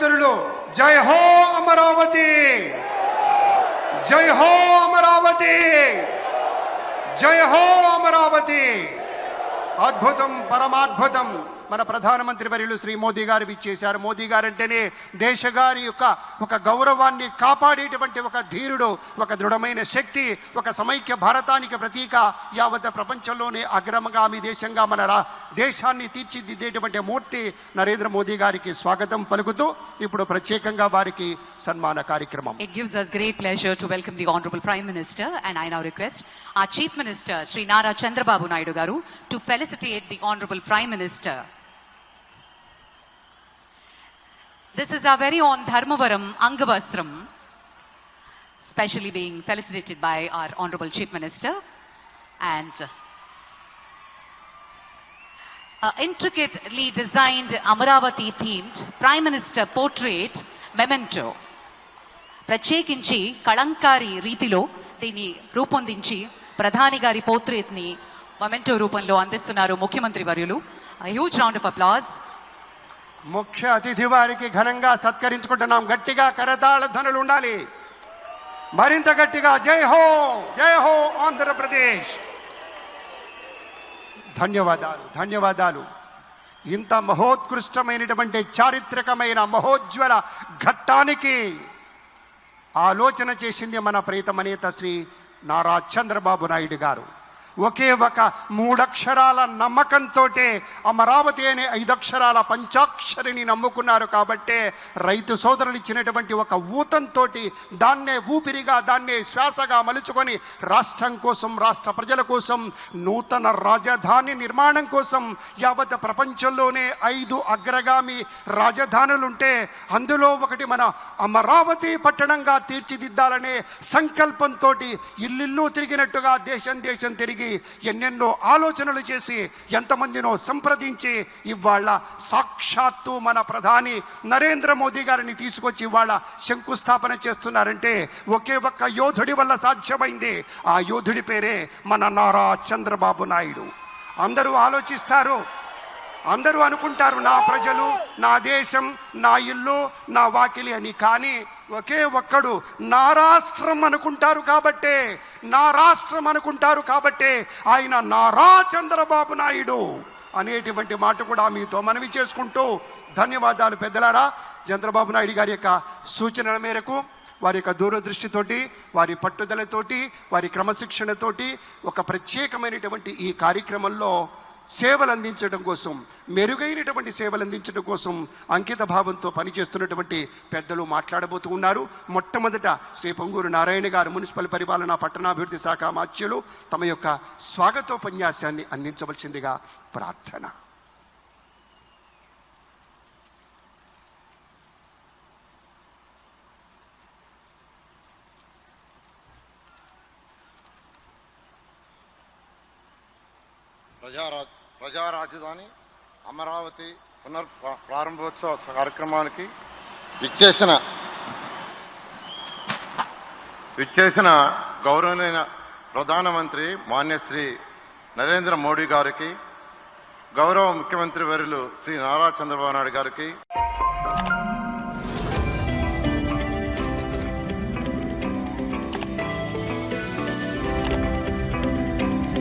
మిత్రులు జై హో అమరావతి! జై హో అమరావతి! జై హో అమరావతి! అద్భుతం పరమాద్భుతం! మన ప్రధానమంత్రి వర్యులు శ్రీ మోదీ గారు ఇచ్చేశారు మోదీ గారు అంటేనే దేశ గారి యొక్క ఒక గౌరవాన్ని కాపాడేటువంటి ఒక ధీరుడు ఒక దృఢమైన శక్తి ఒక సమైక్య భారతానికి ప్రతీక యావత్ ప్రపంచంలోనే అగ్రమగామి దేశంగా మన రా దేశాన్ని తీర్చిదిద్దేటువంటి మూర్తి నరేంద్ర మోదీ గారికి స్వాగతం పలుకుతూ ఇప్పుడు ప్రత్యేకంగా వారికి సన్మాన కార్యక్రమం. It gives us great pleasure to welcome the Honorable Prime Minister, and I now request our Chief Minister, Shri Nara Chandrababu Naidu garu to felicitate the honourable prime minister This is our very own Dharmavaram Angavastram, specially being felicitated by our Honorable Chief Minister. And uh, intricately designed Amaravati themed Prime Minister portrait memento. ప్రత్యేకించి కళంకారి రీతిలో దీన్ని రూపొందించి ప్రధాని గారి పోర్ట్రేట్ని memento రూపంలో అందిస్తున్నారు ముఖ్యమంత్రి వర్యులు హ్యూజ్ రౌండ్ ఆఫ్ అప్లాజ్ ముఖ్య అతిథి వారికి ఘనంగా సత్కరించుకుంటున్నాం. గట్టిగా కరతాళ ధనులు ఉండాలి. మరింత గట్టిగా జై హో జై హో ఆంధ్రప్రదేశ్. ధన్యవాదాలు ధన్యవాదాలు. ఇంత మహోత్కృష్టమైనటువంటి చారిత్రకమైన మహోజ్వల ఘట్టానికి ఆలోచన చేసింది మన ప్రీతమనేత శ్రీ నారా చంద్రబాబు నాయుడు గారు. ఒకే ఒక మూడక్షరాల నమ్మకంతో అమరావతి అనే ఐదక్షరాల పంచాక్షరిని నమ్ముకున్నారు కాబట్టే రైతు సోదరులు ఇచ్చినటువంటి ఒక ఊతంతో దాన్నే ఊపిరిగా దాన్నే శ్వాసగా మలుచుకొని రాష్ట్రం కోసం రాష్ట్ర ప్రజల కోసం నూతన రాజధాని నిర్మాణం కోసం యావత్ ప్రపంచంలోనే ఐదు అగ్రగామి రాజధానులుంటే అందులో ఒకటి మన అమరావతి పట్టణంగా తీర్చిదిద్దాలనే సంకల్పంతో ఇల్లిల్లు తిరిగినట్టుగా దేశం దేశం తిరిగి ఎన్నెన్నో ఆలోచనలు చేసి ఎంతమందినో సంప్రదించి ఇవాళ సాక్షాత్తు మన ప్రధాని నరేంద్ర మోదీ గారిని తీసుకొచ్చి ఇవాళ శంకుస్థాపన చేస్తున్నారంటే ఒకే ఒక్క యోధుడి వల్ల సాధ్యమైంది. ఆ యోధుడి పేరే మన నారా చంద్రబాబు నాయుడు. అందరూ ఆలోచిస్తారు. అందరూ అనుకుంటారు నా ప్రజలు నా దేశం నా ఇల్లు నా వాకిలి అని. కానీ ఒకే ఒక్కడు నా రాష్ట్రం అనుకుంటారు కాబట్టే నా రాష్ట్రం అనుకుంటారు కాబట్టే ఆయన నారా చంద్రబాబు నాయుడు అనేటువంటి మాట కూడా మీతో మనవి చేసుకుంటూ ధన్యవాదాలు పెద్దలారా. చంద్రబాబు నాయుడు గారి యొక్క సూచనల మేరకు వారి యొక్క దూరదృష్టితోటి వారి పట్టుదలతోటి వారి క్రమశిక్షణతోటి ఒక ప్రత్యేకమైనటువంటి ఈ కార్యక్రమంలో సేవలు అందించడం కోసం మెరుగైనటువంటి సేవలు అందించడం కోసం అంకిత భావంతో పనిచేస్తున్నటువంటి పెద్దలు మాట్లాడబోతూ ఉన్నారు. మొట్టమొదట శ్రీ పొంగూరు నారాయణ గారు మున్సిపల్ పరిపాలన పట్టణాభివృద్ధి శాఖ మాత్యులు తమ యొక్క స్వాగతోపన్యాసాన్ని అందించవలసిందిగా ప్రార్థన. ప్రజారా ప్రజా రాజధాని అమరావతి పునర్ ప్రారంభోత్సవ కార్యక్రమానికి ఇచ్చేసిన విచ్చేసిన గౌరవనీయ ప్రధానమంత్రి మాన్యశ్రీ నరేంద్ర మోడీ గారికి గౌరవ ముఖ్యమంత్రి వర్యులు శ్రీ నారా చంద్రబాబు నాయుడు గారికి